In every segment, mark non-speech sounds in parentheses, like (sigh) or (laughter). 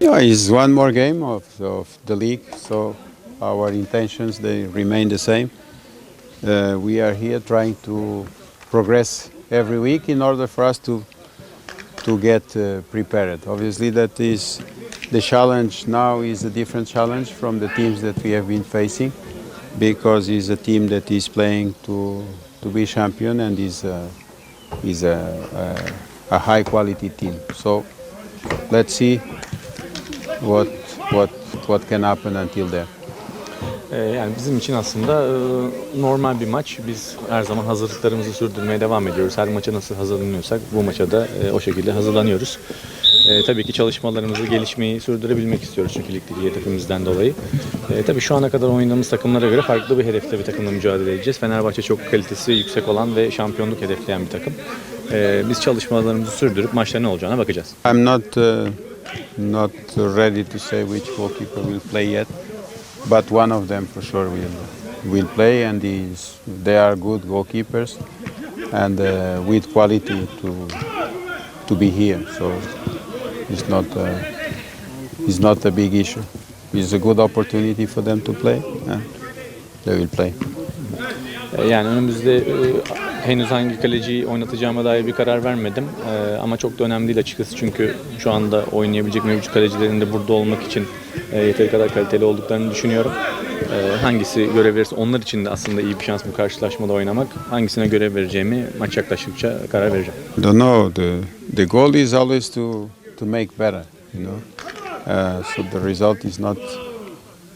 Yeah, it's one more game of, of the league, so our intentions they remain the same. Uh, we are here trying to progress every week in order for us to to get uh, prepared. Obviously, that is the challenge now is a different challenge from the teams that we have been facing because it's a team that is playing to to be champion and is a, is a, a, a high quality team. So let's see what what what can happen until there. Ee, Yani bizim için aslında e, normal bir maç. Biz her zaman hazırlıklarımızı sürdürmeye devam ediyoruz. Her maça nasıl hazırlanıyorsak bu maça da e, o şekilde hazırlanıyoruz. E, tabii ki çalışmalarımızı, gelişmeyi sürdürebilmek istiyoruz çünkü ligdeki hedefimizden dolayı. E, tabii şu ana kadar oynadığımız takımlara göre farklı bir hedefte bir takımla mücadele edeceğiz. Fenerbahçe çok kalitesi yüksek olan ve şampiyonluk hedefleyen bir takım. E, biz çalışmalarımızı sürdürüp maçta ne olacağına bakacağız. I'm not uh, not ready to say which goalkeeper will play yet, but one of them for sure will will play, and he's, they are good goalkeepers and uh, with quality to to be here. So it's not uh, it's not a big issue. It's a good opportunity for them to play, and they will play. E, Yani önümüzde e, henüz hangi kaleciyi oynatacağıma dair bir karar vermedim. E, ama çok da önemli değil açıkçası çünkü şu anda oynayabilecek mevcut kalecilerin de burada olmak için yeteri kadar kaliteli olduklarını düşünüyorum. E, hangisi görev verirse onlar için de aslında iyi bir şans bu karşılaşmada oynamak. Hangisine görev vereceğimi maç yaklaştıkça karar vereceğim. don't know. The the goal is always to to make better. You know, uh, so the result is not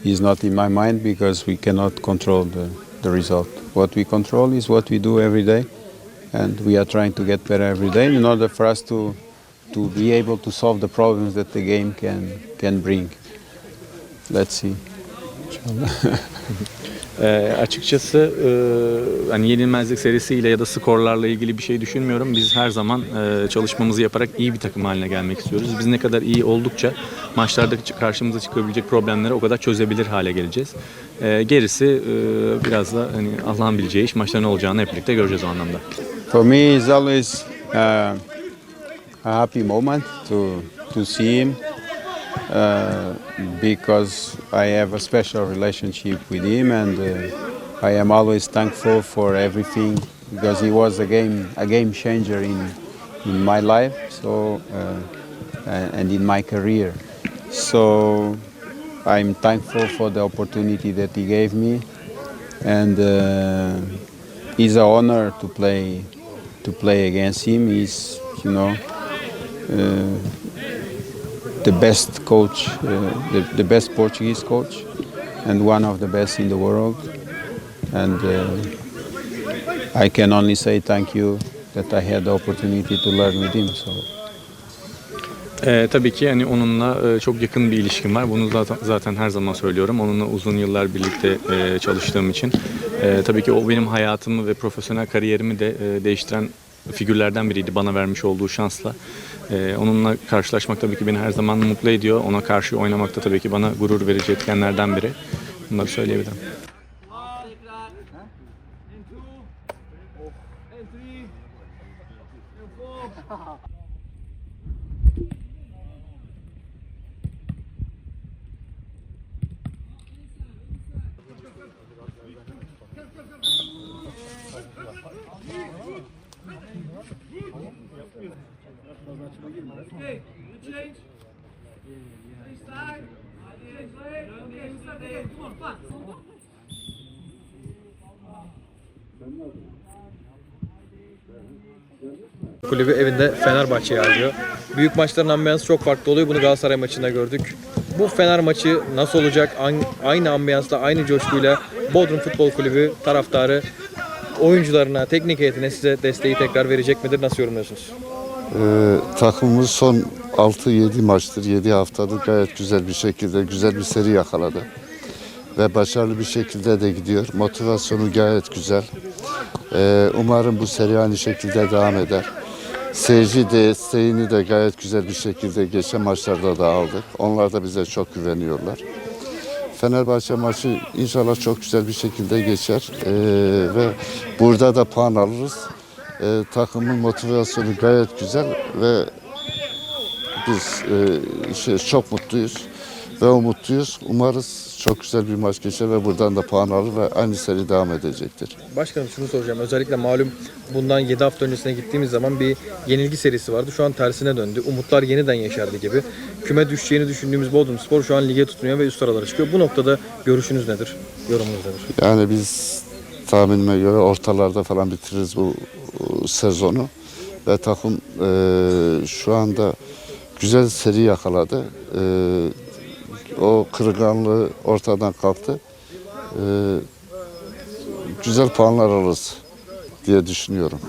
is not in my mind because we cannot control the the result. What we control is what we do every day, and we are trying to get better every day in order for us to to be able to solve the problems that the game can can bring. Let's see. (laughs) E, açıkçası e, hani yenilmezlik serisiyle ya da skorlarla ilgili bir şey düşünmüyorum. Biz her zaman e, çalışmamızı yaparak iyi bir takım haline gelmek istiyoruz. Biz ne kadar iyi oldukça maçlarda karşımıza çıkabilecek problemleri o kadar çözebilir hale geleceğiz. E, gerisi e, biraz da hani Allah'ın bileceği iş. Maçta ne olacağını hep birlikte göreceğiz o anlamda. For me, it's always uh, a happy moment to to see him uh, because I have a special relationship with him, and uh, I am always thankful for everything because he was a game a game changer in in my life. So uh, and in my career. So I'm thankful for the opportunity that he gave me, and uh, it's an honor to play to play against him. He's you know uh, the best coach, uh, the, the best Portuguese coach, and one of the best in the world. And uh, I can only say thank you that I had the opportunity to learn with him. So. Ee, tabii ki hani onunla e, çok yakın bir ilişkim var. Bunu zaten, zaten her zaman söylüyorum. Onunla uzun yıllar birlikte e, çalıştığım için. E, tabii ki o benim hayatımı ve profesyonel kariyerimi de e, değiştiren figürlerden biriydi bana vermiş olduğu şansla. E, onunla karşılaşmak tabii ki beni her zaman mutlu ediyor. Ona karşı oynamak da tabii ki bana gurur verici etkenlerden biri. Bunları söyleyebilirim. Fast. Kulübü evinde Fenerbahçe'yi ağırlıyor. Büyük maçların ambiyansı çok farklı oluyor. Bunu Galatasaray maçında gördük. Bu Fener maçı nasıl olacak? Aynı ambiyansla, aynı coşkuyla Bodrum Futbol Kulübü taraftarı oyuncularına, teknik heyetine size desteği tekrar verecek midir? Nasıl yorumluyorsunuz? Ee, takımımız son 6-7 maçtır, 7 haftadır gayet güzel bir şekilde, güzel bir seri yakaladı. Ve başarılı bir şekilde de gidiyor. Motivasyonu gayet güzel. Ee, umarım bu seri aynı şekilde devam eder. seyirci desteğini de gayet güzel bir şekilde geçen maçlarda da aldık. Onlar da bize çok güveniyorlar. Fenerbahçe maçı inşallah çok güzel bir şekilde geçer Ee, ve burada da puan alırız. Ee, takımın motivasyonu gayet güzel ve biz e, şey, çok mutluyuz ve umutluyuz. Umarız çok güzel bir maç geçer ve buradan da puan alır ve aynı seri devam edecektir. Başkanım şunu soracağım. Özellikle malum bundan 7 hafta öncesine gittiğimiz zaman bir yenilgi serisi vardı. Şu an tersine döndü. Umutlar yeniden yeşerdi gibi. Küme düşeceğini düşündüğümüz Bodrum Spor şu an lige tutunuyor ve üst sıralara çıkıyor. Bu noktada görüşünüz nedir? Yorumunuz nedir? Yani biz tahminime göre ortalarda falan bitiririz bu e, sezonu. Ve takım e, şu anda güzel seri yakaladı. E, o kırılganlığı ortadan kalktı. E, güzel puanlar alırız diye düşünüyorum.